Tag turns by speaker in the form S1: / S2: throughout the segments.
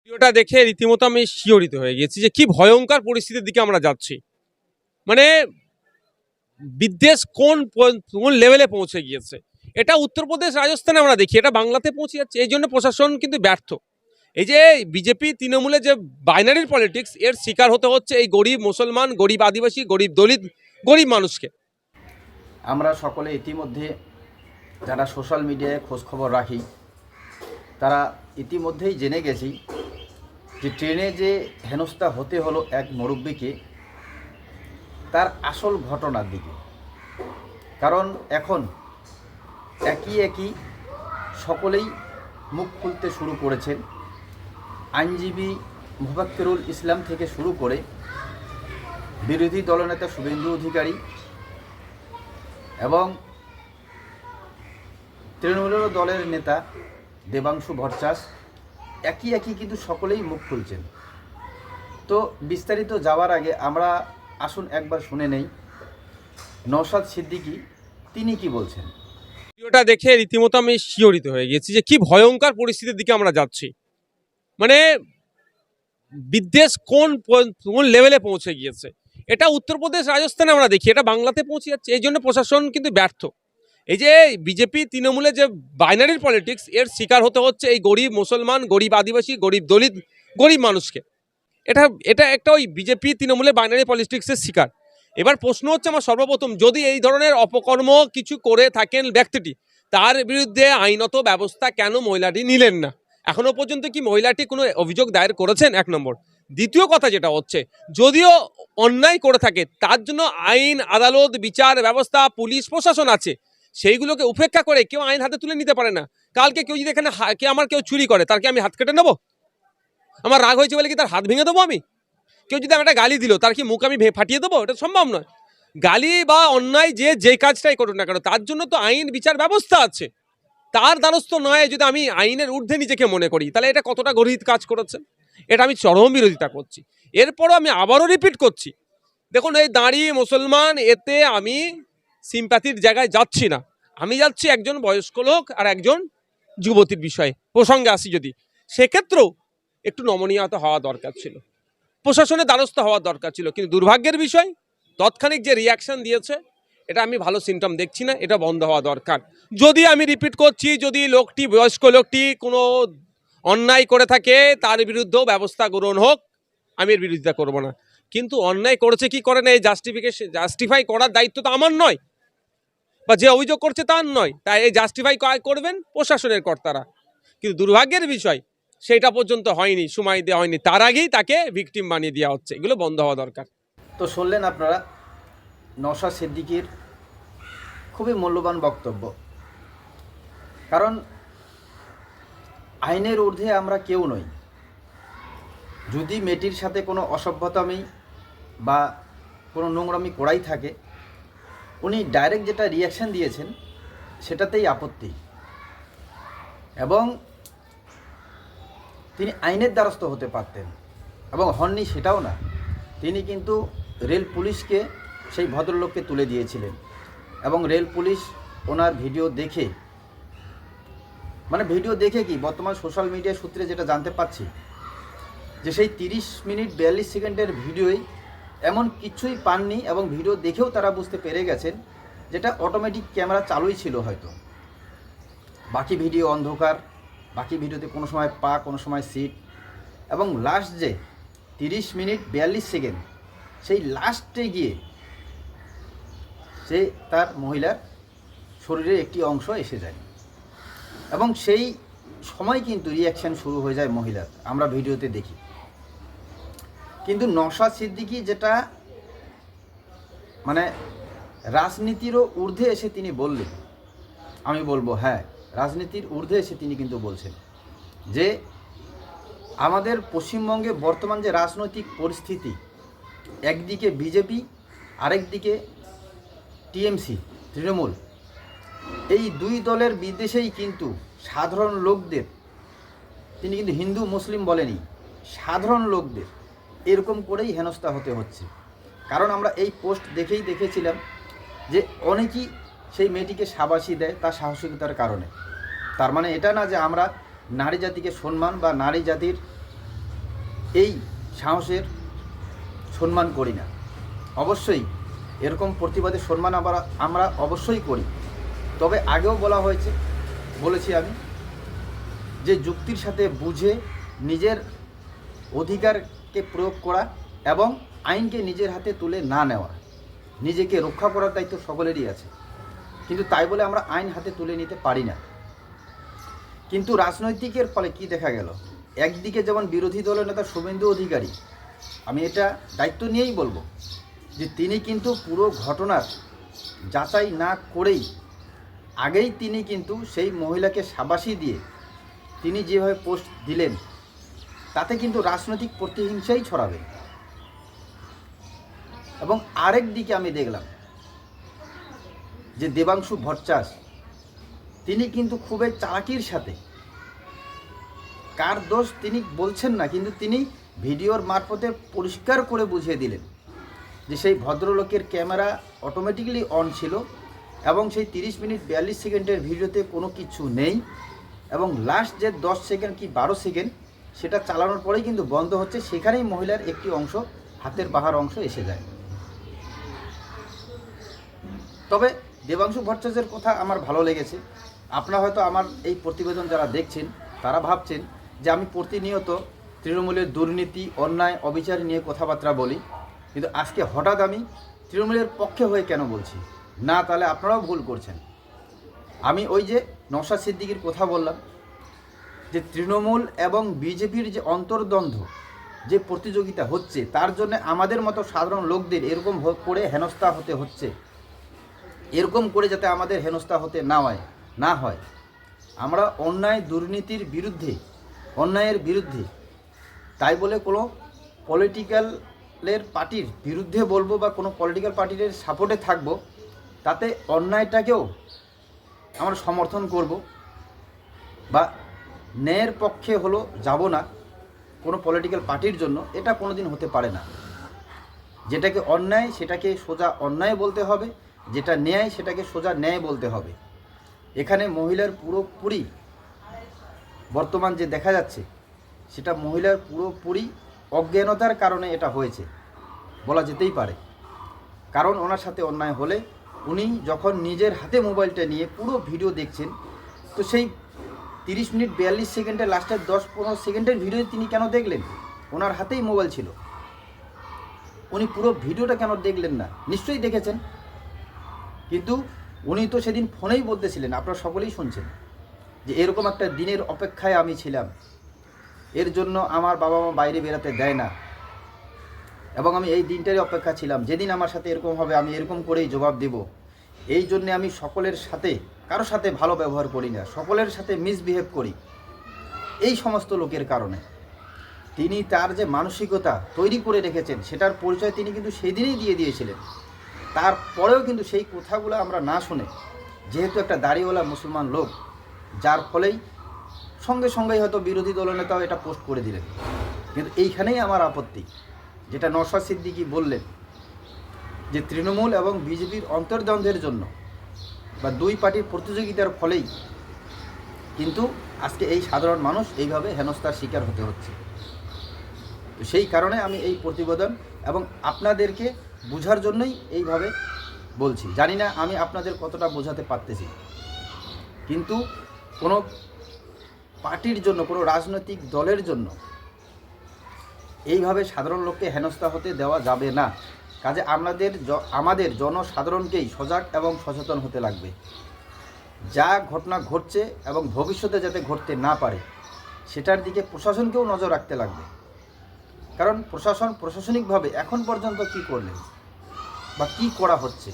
S1: ভিডিওটা দেখে রীতিমতো আমি শিওরিত হয়ে গেছি যে কি ভয়ঙ্কর পরিস্থিতির দিকে আমরা যাচ্ছি। মানে বিদ্বেষ কোন কোন লেভেলে পৌঁছে গিয়েছে? এটা উত্তরপ্রদেশ, রাজস্থানে আমরা দেখি, এটা বাংলাতে পৌঁছে যাচ্ছে। এই জন্য প্রশাসন কিন্তু ব্যর্থ। এই যে বিজেপি তৃণমূলের যে বাইনারির পলিটিক্স এর শিকার হতে হচ্ছে এই গরিব মুসলমান, গরিব আদিবাসী, গরিব দলিত, গরিব মানুষকে।
S2: আমরা সকলে ইতিমধ্যে যারা সোশ্যাল মিডিয়ায় খোঁজখবর রাখি, তারা ইতিমধ্যেই জেনে গেছি যে ট্রেনে যে হেনস্থা হতে হলো এক মুরব্বীকে, তার আসল ঘটনার দিকে। কারণ এখন একই একই সকলেই মুখ খুলতে শুরু করেছেন। আইনজীবী মুফাক্কিরুল ইসলাম থেকে শুরু করে বিরোধী দলনেতা শুভেন্দু অধিকারী এবং তৃণমূল দলের নেতা দেবাংশু ভট্টাস একই একই কিন্তু সকলেই মুখ খুলছেন। তো বিস্তারিত যাওয়ার আগে আমরা আসুন একবার শুনে নেই। নৌসাদ সিদ্দিকী, তিনি কি বলছেন?
S1: ভিডিওটা দেখে রীতিমতো আমি শিহরিত হয়ে গেছি যে কি ভয়ঙ্কর পরিস্থিতির দিকে আমরা যাচ্ছি। মানে বিদ্বেষ কোন কোন লেভেলে পৌঁছে গিয়েছে? এটা উত্তরপ্রদেশ, রাজস্থানে আমরা দেখি, এটা বাংলাতে পৌঁছে যাচ্ছে, এই জন্য প্রশাসন কিন্তু ব্যর্থ। এই যে বিজেপি তৃণমূলের যে বাইনারির পলিটিক্স, এর শিকার হতে হচ্ছে এই গরিব মুসলমান, গরিব আদিবাসী, গরিব দলিত, গরিব মানুষকে। এটা এটা একটা ওই বিজেপি তৃণমূলের বাইনারি পলিটিক্সের শিকার। এবার প্রশ্ন হচ্ছে আমার সর্বপ্রথম, যদি এই ধরনের অপকর্ম কিছু করে থাকেন ব্যক্তিটি, তার বিরুদ্ধে আইনত ব্যবস্থা কেন মহিলাটি নিলেন না? এখনও পর্যন্ত কি মহিলাটি কোনো অভিযোগ দায়ের করেছেন? এক নম্বর। দ্বিতীয় কথা যেটা হচ্ছে, যদিও অন্যায় করে থাকে, তার জন্য আইন, আদালত, বিচার ব্যবস্থা, পুলিশ, প্রশাসন আছে। সেইগুলোকে উপেক্ষা করে কেউ আইন হাতে তুলে নিতে পারে না। কালকে কেউ যদি এখানে কে আমার কেউ চুরি করে, তার কি আমি হাত কেটে নেব? আমার রাগ হয়েছে বলে কি তার হাত ভেঙে দেবো আমি? কেউ যদি একটা গালি দিল, তার কি মুখ আমি ফাটিয়ে দেবো? এটা সম্ভব নয়। গালি বা অন্যায় যে যে কাজটাই করুক না কেন, তার জন্য তো আইন, বিচার ব্যবস্থা আছে। তার দ্বারস্থ নয় যদি আমি আইনের ঊর্ধ্বে নিজেকে মনে করি। তাহলে এটা কতটা গরিব কাজ করেছেন? এটা আমি চরম বিরোধিতা করছি। এরপরও আমি আবারও রিপিট করছি। দেখুন, এই দাঁড়িয়ে মুসলমান, এতে আমি সিম্প্যাথির জায়গায় যাচ্ছি না। আমি যাচ্ছি একজন বয়স্ক লোক আর একজন যুবতীর বিষয়ে। প্রসঙ্গে আসি যদি। সেক্ষেত্রেও একটু নমনীয়তা হওয়া দরকার ছিল। প্রশাসনের দ্বারস্থ হওয়ার দরকার ছিল। কিন্তু দুর্ভাগ্যের বিষয়, তৎক্ষণিক যে রিয়াকশন দিয়েছে, এটা আমি ভালো সিমটম দেখছি না, এটা বন্ধ হওয়া দরকার। যদি আমি রিপিট করছি, যদি লোকটি, বয়স্ক লোকটি কোনো অন্যায় করে থাকে, তার বিরুদ্ধেও ব্যবস্থা গ্রহণ হোক, আমি এর বিরোধিতা করব না। কিন্তু অন্যায় করেছে কি করে না, এই জাস্টিফিকেশন জাস্টিফাই করার দায়িত্ব তো আমার নয়। বা যে অভিযোগ করছে তার নয়। তাই এই জাস্টিফাই করবেন প্রশাসনের কর্তারা। কিন্তু দুর্ভাগ্যের বিষয়, সেটা পর্যন্ত হয়নি, সময় দেওয়া হয়নি। তার আগেই তাকে ভিকটিম বানিয়ে দেওয়া হচ্ছে। এগুলো বন্ধ হওয়া দরকার।
S2: তো শুনলেন আপনারা নশা সিদ্দিকীর খুবই মূল্যবান বক্তব্য। কারণ আইনের ঊর্ধ্বে আমরা কেউ নই। যদি মেয়েটির সাথে কোনো অসভ্যতামি বা কোনো নোংরামি করাই থাকে উনি ডাইরেক্ট যেটা রিয়াকশন দিয়েছেন, সেটাতেই আপত্তি। এবং তিনি আইনের দ্বারস্থ হতে পারতেন, এবং হননি সেটাও না। তিনি কিন্তু রেল পুলিশকে, সেই ভদ্রলোককে তুলে দিয়েছিলেন। এবং রেল পুলিশ ওনার ভিডিও দেখে মানে ভিডিও দেখে কি, বর্তমান সোশ্যাল মিডিয়া সূত্রে যেটা জানতে পাচ্ছি, যে সেই তিরিশ মিনিট বিয়াল্লিশ সেকেন্ডের ভিডিওই এমন কিছুই পাননি এবং ভিডিও দেখেও তারা বুঝতে পেরে গেছেন যেটা অটোমেটিক ক্যামেরা চালুই ছিল হয়তো। বাকি ভিডিও অন্ধকার, বাকি ভিডিওতে কোনো সময় পা, কোনো সময় সিট এবং লাস্ট যে তিরিশ মিনিট বিয়াল্লিশ সেকেন্ড, সেই লাস্টে গিয়ে সে তার মহিলার শরীরের একটি অংশ এসে যায়। এবং সেই সময় কিন্তু রিয়াকশান শুরু হয়ে যায় মহিলার, আমরা ভিডিওতে দেখি। কিন্তু নশাদ সিদ্দিকি যেটা মানে রাজনীতিরও ঊর্ধ্বে এসে তিনি বললেন। আমি বলব হ্যাঁ রাজনীতির ঊর্ধ্বে এসে তিনি কিন্তু বলছেন যে আমাদের পশ্চিমবঙ্গে বর্তমান যে রাজনৈতিক পরিস্থিতি, একদিকে বিজেপি, আরেকদিকে টিএমসি, তৃণমূল, এই দুই দলের বিদেশেই কিন্তু সাধারণ লোকদের, তিনি কিন্তু হিন্দু, মুসলিম বলেনি, সাধারণ লোকদের এরকম করেই হেনস্থা হতে হচ্ছে। কারণ আমরা এই পোস্ট দেখেই দেখেছিলাম যে অনেকেই সেই মেয়েটিকে সাবাসী দেয় তার সাহসিকতার কারণে। তার মানে এটা না যে আমরা নারী জাতিকে সম্মান বা নারী জাতির এই সাহসের সম্মান করি না। অবশ্যই এরকম প্রতিবাদের সম্মান আমরা আমরা অবশ্যই করি। তবে আগেও বলা হয়েছে, বলেছি আমি, যে যুক্তির সাথে বুঝে নিজের অধিকারকে প্রয়োগ করা এবং আইনকে নিজের হাতে তুলে না নেওয়া। নিজেকে রক্ষা করার দায়িত্ব সকলেরই আছে। কিন্তু তাই বলে আমরা আইন হাতে তুলে নিতে পারি না। কিন্তু রাজনৈতিকের ফলে কি দেখা গেল? একদিকে যেমন বিরোধী দলের নেতা শুভেন্দু অধিকারী, আমি এটা দায়িত্ব নিয়েই বলব যে তিনি কিন্তু পুরো ঘটনার যাচাই না করেই আগেই তিনি কিন্তু সেই মহিলাকে সাবাসী দিয়ে তিনি যেভাবে পোস্ট দিলেন তাতে কিন্তু রাজনৈতিক প্রতিহিংসাই ছড়াবে। এবং আরেক দিকে আমি দেখলাম যে দেবাংশু ভট্টাচ, তিনি কিন্তু খুবই চালাকির সাথে। কার দোষ তিনি বলছেন না, কিন্তু তিনি ভিডিওর মারফতে পরিষ্কার করে বুঝিয়ে দিলেন যে সেই ভদ্রলোকের ক্যামেরা অটোমেটিক্যালি অন ছিল এবং সেই তিরিশ মিনিট বিয়াল্লিশ সেকেন্ডের ভিডিওতে কোনো কিছু নেই এবং লাস্ট যে দশ সেকেন্ড কি বারো সেকেন্ড সেটা চালানোর পরেই কিন্তু বন্ধ হচ্ছে। সেখানেই মহিলার একটি অংশ হাতের বাহার অংশ এসে যায়। তবে দেবাংশু ভট্টাচার্যের কথা আমার ভালো লেগেছে। আপনারা হয়তো আমার এই প্রতিবেদন যারা দেখছেন, তারা ভাবছেন যে আমি প্রতিনিয়ত তৃণমূলের দুর্নীতি, অন্যায়, অবিচার নিয়ে কথাবার্তা বলি। কিন্তু আজকে হঠাৎ আমি তৃণমূলের পক্ষে হয়ে কেন বলছি? না, তাহলে আপনারাও ভুল করছেন। আমি ওই যে নওশাদ সিদ্দিকির কথা বললাম যে তৃণমূল এবং বিজেপির যে অন্তর্দ্বন্দ্ব, যে প্রতিযোগিতা হচ্ছে, তার জন্য আমাদের মতো সাধারণ লোকদের এরকম করে হেনস্থা হতে হচ্ছে। এরকম করে যাতে আমাদের হেনস্থা হতে না হয় না হয়। আমরা অন্যায় দুর্নীতির বিরুদ্ধে, অন্যায়ের বিরুদ্ধে, তাই বলে কোনো পলিটিক্যালের পার্টির বিরুদ্ধে বলব বা কোনো পলিটিক্যাল পার্টির সাপোর্টে থাকব, তাতে অন্যায়টাকেও আমরা সমর্থন করব বা ন্যায়ের পক্ষে হলো যাব না কোনো পলিটিক্যাল পার্টির জন্য, এটা কোনো দিন হতে পারে না। যেটাকে অন্যায়, সেটাকে সোজা অন্যায় বলতে হবে, যেটা ন্যায়, সেটাকে সোজা ন্যায় বলতে হবে। এখানে মহিলার পুরোপুরি বর্তমান যে দেখা যাচ্ছে, সেটা মহিলার পুরোপুরি অজ্ঞানতার কারণে এটা হয়েছে। বলা যেতেই পারে। কারণ ওনার সাথে অন্যায় হলে উনি যখন নিজের হাতে মোবাইলটা নিয়ে পুরো ভিডিও দেখছেন, তো সেই তিরিশ মিনিট বিয়াল্লিশ সেকেন্ডের লাস্টের দশ পনেরো সেকেন্ডের ভিডিও তিনি কেন দেখলেন? ওনার হাতেই মোবাইল ছিল। উনি পুরো ভিডিওটা কেন দেখলেন না? নিশ্চয়ই দেখেছেন। কিন্তু উনি তো সেদিন ফোনেই বলতেছিলেন, আপনারা সকলেই শুনছেন, যে এরকম একটা দিনের অপেক্ষায় আমি ছিলাম। এর জন্য আমার বাবা মা বাইরে বেরাতে দেয় না। এবং আমি এই দিনটারই অপেক্ষা ছিলাম। যেদিন আমার সাথে এরকম হবে, আমি এরকম করেই জবাব দেব। এই জন্যে আমি সকলের সাথে কারোর সাথে ভালো ব্যবহার করি না, সকলের সাথে মিসবিহেভ করি। এই সমস্ত লোকের কারণে। তিনি তার যে মানসিকতা তৈরি করে রেখেছেন, সেটার পরিচয় তিনি কিন্তু সেই দিনেই দিয়ে দিয়েছিলেন। তারপরেও কিন্তু সেই কথাগুলো আমরা না শুনে, যেহেতু একটা দাড়িওয়ালা মুসলমান লোক, যার ফলেই সঙ্গে সঙ্গেই হয়তো বিরোধী দলনেতাও এটা পোস্ট করে দিলেন। কিন্তু এইখানেই আমার আপত্তি, যেটা নশা সিদ্দিকি বললেন যে তৃণমূল এবং বিজেপির অন্তর্দ্বন্দ্বের জন্য বা দুই পার্টির প্রতিযোগিতার ফলেই কিন্তু আজকে এই সাধারণ মানুষ এইভাবে হেনস্থার শিকার হতে হচ্ছে। তো সেই কারণে আমি এই প্রতিবেদন এবং আপনাদেরকে বোঝার জন্যই এইভাবে বলছি। জানি না আমি আপনাদের কতটা বোঝাতে পারতেছি। কিন্তু কোনো পার্টির জন্য, কোনো রাজনৈতিক দলের জন্য এইভাবে সাধারণ লোককে হেনস্থা হতে দেওয়া যাবে না। কাজে আমাদের আমাদের জনসাধারণকেই সজাগ এবং সচেতন হতে লাগবে। যা ঘটনা ঘটছে এবং ভবিষ্যতে যাতে ঘটতে না পারে, সেটার দিকে প্রশাসনকেও নজর রাখতে লাগবে। কারণ প্রশাসন প্রশাসনিকভাবে এখন পর্যন্ত কি করলেন বা কি করা হচ্ছে,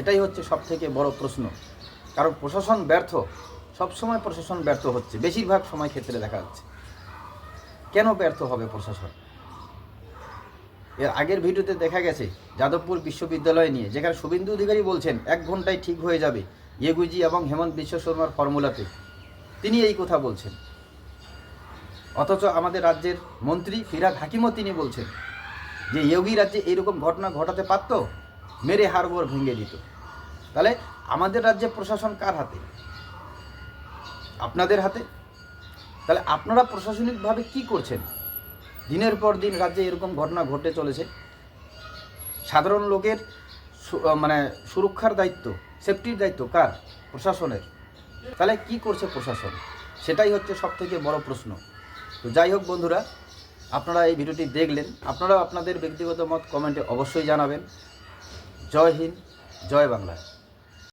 S2: এটাই হচ্ছে সব থেকে বড় প্রশ্ন। কারণ প্রশাসন ব্যর্থ, সবসময় প্রশাসন ব্যর্থ হচ্ছে, বেশিরভাগ সময় ক্ষেত্রে দেখা যাচ্ছে। কেন ব্যর্থ হবে প্রশাসন? এর আগের ভিডিওতে দেখা গেছে, যাদবপুর বিশ্ববিদ্যালয় নিয়ে, যেখানে শুভেন্দু অধিকারী বলছেন, এক ঘন্টায় ঠিক হয়ে যাবে ইয়েগুজি এবং হেমন্ত বিশ্ব শর্মার ফর্মুলাতে। তিনি এই কথা বলছেন। অথচ আমাদের রাজ্যের মন্ত্রী ফিরাদ হাকিমও তিনি বলছেন যে ইয়োগী রাজ্যে এইরকম ঘটনা ঘটাতে পারত? মেরে হাড়গোড় ভেঙে দিত। তাহলে আমাদের রাজ্যে প্রশাসন কার হাতে? আপনাদের হাতে? তাহলে আপনারা প্রশাসনিকভাবে কি করছেন? দিনের পর দিন রাজ্যে এরকম ঘটনা ঘটে চলেছে। সাধারণ লোকের মানে সুরক্ষার দায়িত্ব সেফটির দায়িত্ব কার? প্রশাসনের। তাহলে কি করছে প্রশাসন? সেটাই হচ্ছে সব থেকে বড় প্রশ্ন। তো যাই হোক বন্ধুরা, আপনারা এই ভিডিওটি দেখলেন। আপনারা আপনাদের ব্যক্তিগত মত কমেন্টে অবশ্যই জানাবেন। জয় হিন্দ, জয় বাংলা।